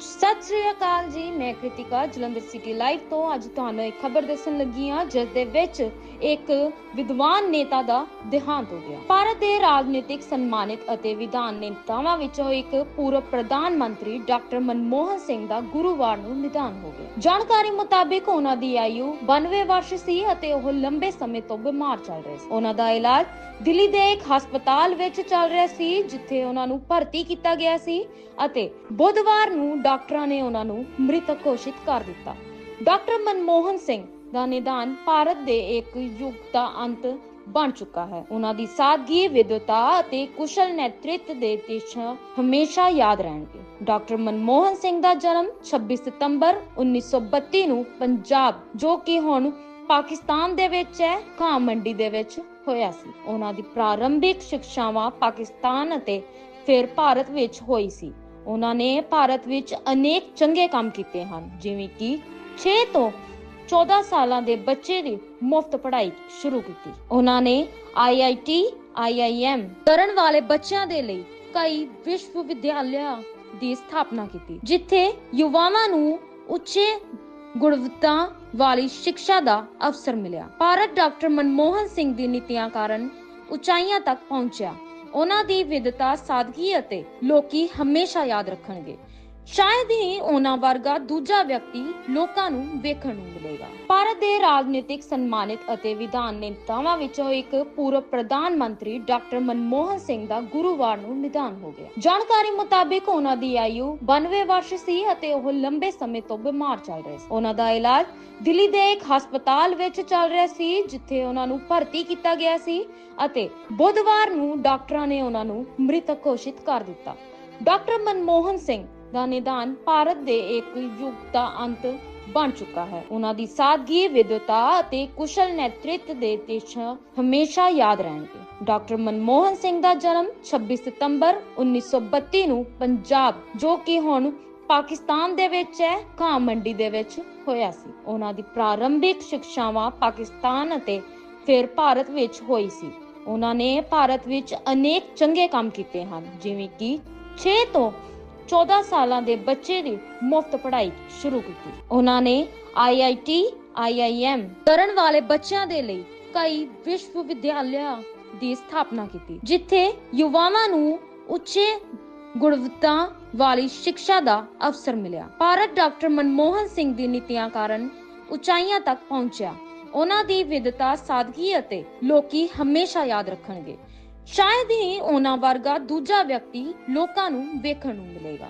ਸਤਿ ਸ੍ਰੀ ਅਕਾਲ ਜੀ, ਮੈਂ Kritika Jalandhar city live ਤੋਂ। ਅੱਜ ਤੁਹਾਨੂੰ ਇੱਕ ਖਬਰ ਦੱਸਣ ਲੱਗੀ ਹਾਂ, ਜਿਸ ਦੇ ਵਿੱਚ ਇੱਕ ਵਿਦਵਾਨ ਨੇਤਾ ਦਾ ਦੇਹਾਂਤ ਹੋ ਗਿਆ। ਭਾਰਤ ਦੇ ਰਾਜਨੀਤਿਕ ਸਨਮਾਨਿਤ ਅਤੇ ਵਿਧਾਨ ਨੇਤਾਵਾਂ ਵਿੱਚੋਂ ਇੱਕ ਪੂਰਵ ਪ੍ਰਧਾਨ ਮੰਤਰੀ ਡਾਕਟਰ ਮਨਮੋਹਨ ਸਿੰਘ ਦਾ ਗੁਰੂਵਾਰ ਨੂੰ ਨਿਧਾਨ ਹੋ ਗਿਆ। ਜਾਣਕਾਰੀ ਮੁਤਾਬਿਕ ਉਹਨਾਂ ਦੀ ਆਯੂ 92 ਵਰਸ਼ ਸੀ ਅਤੇ ਉਹ ਲੰਬੇ ਸਮੇਂ ਤੋਂ ਬਿਮਾਰ ਚੱਲ ਰਹੇ ਸੀ। ਉਹਨਾਂ ਦਾ ਇਲਾਜ ਦਿੱਲੀ ਦੇ ਇੱਕ ਹਸਪਤਾਲ ਵਿੱਚ ਚੱਲ ਰਿਹਾ ਸੀ, ਜਿੱਥੇ ਉਹਨਾਂ ਨੂੰ ਭਰਤੀ ਕੀਤਾ ਗਿਆ ਸੀ ਅਤੇ ਬੁੱਧਵਾਰ ਨੂੰ ਡਾਕਟਰਾਂ ਨੇ ਉਹਨਾਂ ਨੂੰ ਮ੍ਰਿਤਕ ਘੋਸ਼ਿਤ ਕਰ ਦਿੱਤਾ। ਡਾਕਟਰ ਮਨਮੋਹਨ ਸਿੰਘ ਦਾ ਨਿਦਾਨ ਭਾਰਤ ਦੇ ਇੱਕ ਯੁੱਗ ਦਾ ਅੰਤ ਬਣ ਚੁੱਕਾ ਹੈ। ਉਹਨਾਂ ਦੀ ਸਾਦਗੀ ਵਿਦਵਤਾ ਅਤੇ ਕੁਸ਼ਲ ਨੇਤ੍ਰਿਤਵ ਦੇ ਦੇਸ਼ ਹਮੇਸ਼ਾ ਯਾਦ ਰਹਿਣਗੇ। ਡਾਕਟਰ ਮਨਮੋਹਨ ਸਿੰਘ ਦਾ ਜਨਮ 26 ਸਤੰਬਰ 1932 ਨੂੰ ਪੰਜਾਬ, ਜੋ ਕਿ ਹੁਣ ਪਾਕਿਸਤਾਨ ਦੇ ਵਿੱਚ ਹੈ, ਘਾਹ ਮੰਡੀ ਦੇ ਵਿੱਚ ਹੋਇਆ ਸੀ। ਉਹਨਾਂ ਦੀ ਪ੍ਰਾਰੰਭਿਕ ਸਿੱਖਿਆਵਾਂ ਪਾਕਿਸਤਾਨ ਅਤੇ ਫਿਰ ਭਾਰਤ ਵਿੱਚ ਹੋਈ ਸੀ। ਉਹਨਾਂ ਨੇ ਭਾਰਤ ਵਿੱਚ ਅਨੇਕ ਚੰਗੇ ਕੰਮ ਕੀਤੇ ਹਨ, ਜਿਵੇਂ ਕਿ 6 ਤੋਂ 14 ਸਾਲਾਂ ਦੇ ਬੱਚੇ ਦੀ ਮੁਫਤ ਪੜ੍ਹਾਈ ਸ਼ੁਰੂ ਕੀਤੀ। ਉਹਨਾਂ ਨੇ IIT IIM ਕਰਨ ਵਾਲੇ ਬੱਚਿਆਂ ਦੇ ਲਈ ਕਈ ਵਿਸ਼ਵ ਵਿਦਿਆਲਿਆ ਦੀ ਸਥਾਪਨਾ ਕੀਤੀ, ਜਿੱਥੇ ਯੁਵਾਵਾਂ ਨੂੰ ਉੱਚੇ ਗੁਣਵੱਤਾ ਵਾਲੀ ਸਿੱਖਿਆ ਦਾ ਅਵਸਰ ਮਿਲਿਆ। ਭਾਰਤ ਡਾਕਟਰ ਮਨਮੋਹਨ ਸਿੰਘ ਦੀ ਨੀਤੀਆਂ ਕਾਰਨ ਉਚਾਈਆਂ ਤੱਕ ਪਹੁੰਚਿਆ। ਉਹਨਾਂ ਦੀ ਵਿਦਤਾ ਸਾਦਗੀ ਅਤੇ ਲੋਕੀ ਹਮੇਸ਼ਾ ਯਾਦ ਰੱਖਣਗੇ। ਸ਼ਾਇਦ ਹੀ ਉਹਨਾਂ ਵਰਗਾ ਦੂਜਾ ਵਿਅਕਤੀ ਲੋਕਾਂ ਨੂੰ ਵੇਖਣ ਨੂੰ ਮਿਲੇਗਾ। ਭਾਰਤ ਦੇ ਰਾਜਨੀਤਿਕ ਸਨਮਾਨਿਤ ਅਤੇ ਵਿਧਾਨ ਨੇਤਾਵਾਂ ਵਿੱਚੋਂ ਇੱਕ ਪੂਰਵ ਪ੍ਰਧਾਨ ਮੰਤਰੀ ਡਾਕਟਰ ਮਨਮੋਹਨ ਸਿੰਘ ਦਾ ਗੁਰੂਵਾਰ ਨੂੰ ਨਿਧਨ ਹੋ ਗਿਆ। ਜਾਣਕਾਰੀ ਮੁਤਾਬਿਕ ਉਹਨਾਂ ਦੀ ਆਯੂ 92 ਵਰਸ਼ ਸੀ ਅਤੇ ਉਹ ਲੰਬੇ ਸਮੇਂ ਤੋਂ ਬਿਮਾਰ ਚੱਲ ਰਹੇ ਸੀ। ਉਹਨਾਂ ਦਾ ਇਲਾਜ ਦਿੱਲੀ ਦੇ ਇੱਕ ਹਸਪਤਾਲ ਵਿੱਚ ਚੱਲ ਰਿਹਾ ਸੀ, ਜਿੱਥੇ ਉਹਨਾਂ ਨੂੰ ਭਰਤੀ ਕੀਤਾ ਗਿਆ ਸੀ ਅਤੇ ਬੁੱਧਵਾਰ ਨੂੰ ਡਾਕਟਰਾਂ ਨੇ ਉਹਨਾਂ ਨੂੰ ਮ੍ਰਿਤਕ ਘੋਸ਼ਿਤ ਕਰ ਦਿੱਤਾ। ਡਾਕਟਰ ਮਨਮੋਹਨ ਸਿੰਘ ਦਾ ਨਿਦਾਨ ਭਾਰਤ ਦੇ ਇੱਕ ਯੁੱਗ ਦਾ ਅੰਤ ਬਣ ਚੁੱਕਾ ਹੈ। ਉਹਨਾਂ ਦੀ ਸਾਦਗੀ ਵਿਦਵਤਾ ਅਤੇ ਕੁਸ਼ਲ ਨੇਤ੍ਰਿਤਵ ਦੇ ਦੇਸ਼ ਹਮੇਸ਼ਾ ਯਾਦ ਰਹਿਣਗੇ। ਡਾਕਟਰ ਮਨਮੋਹਨ ਸਿੰਘ ਦਾ ਜਨਮ 26 ਸਤੰਬਰ 1932 ਨੂੰ ਪੰਜਾਬ, ਜੋ ਕਿ ਹੁਣ ਪਾਕਿਸਤਾਨ ਦੇ ਵਿੱਚ ਹੈ, ਘਾਹ ਮੰਡੀ ਦੇ ਵਿੱਚ ਹੋਇਆ ਸੀ। ਉਹਨਾਂ ਦੀ ਪ੍ਰਾਰੰਭਿਕ ਸਿੱਖਿਆਵਾਂ ਪਾਕਿਸਤਾਨ ਅਤੇ ਫਿਰ ਭਾਰਤ ਵਿੱਚ ਹੋਈ ਸੀ। ਉਹਨਾਂ ਨੇ ਭਾਰਤ ਵਿੱਚ ਅਨੇਕ ਚੰਗੇ ਕੰਮ ਕੀਤੇ ਹਨ, ਜਿਵੇਂ ਕਿ 6 ਤੋਂ 14 ਸਾਲਾਂ ਦੇ ਬੱਚੇ ਦੀ ਮੁਫਤ ਪੜ੍ਹਾਈ ਸ਼ੁਰੂ ਕੀਤੀ। ਉਹਨਾਂ ਨੇ IIT IIM ਕਰਨ ਵਾਲੇ ਬੱਚਿਆਂ ਦੇ ਲਈ ਕਈ ਵਿਸ਼ਵ ਵਿਦਿਆਲਿਆ ਦੀ ਸਥਾਪਨਾ ਕੀਤੀ, ਜਿੱਥੇ ਯੁਵਾਵਾਂ ਨੂੰ ਉੱਚੇ ਗੁਣਵੱਤਾ ਵਾਲੀ ਸਿੱਖਿਆ ਦਾ ਅਵਸਰ ਮਿਲਿਆ। ਭਾਰਤ ਡਾਕਟਰ ਮਨਮੋਹਨ ਸਿੰਘ ਦੀ ਨੀਤੀਆਂ ਕਾਰਨ ਉਚਾਈਆਂ ਤੱਕ ਪਹੁੰਚਿਆ। ਉਹਨਾਂ ਦੀ ਵਿਦਤਾ ਸਾਦਗੀ ਅਤੇ ਲੋਕੀ ਹਮੇਸ਼ਾ ਯਾਦ ਰੱਖਣਗੇ। ਸ਼ਾਇਦ ਹੀ ਉਹਨਾਂ ਵਰਗਾ ਦੂਜਾ ਵਿਅਕਤੀ ਲੋਕਾਂ ਨੂੰ ਵੇਖਣ ਨੂੰ ਮਿਲੇਗਾ।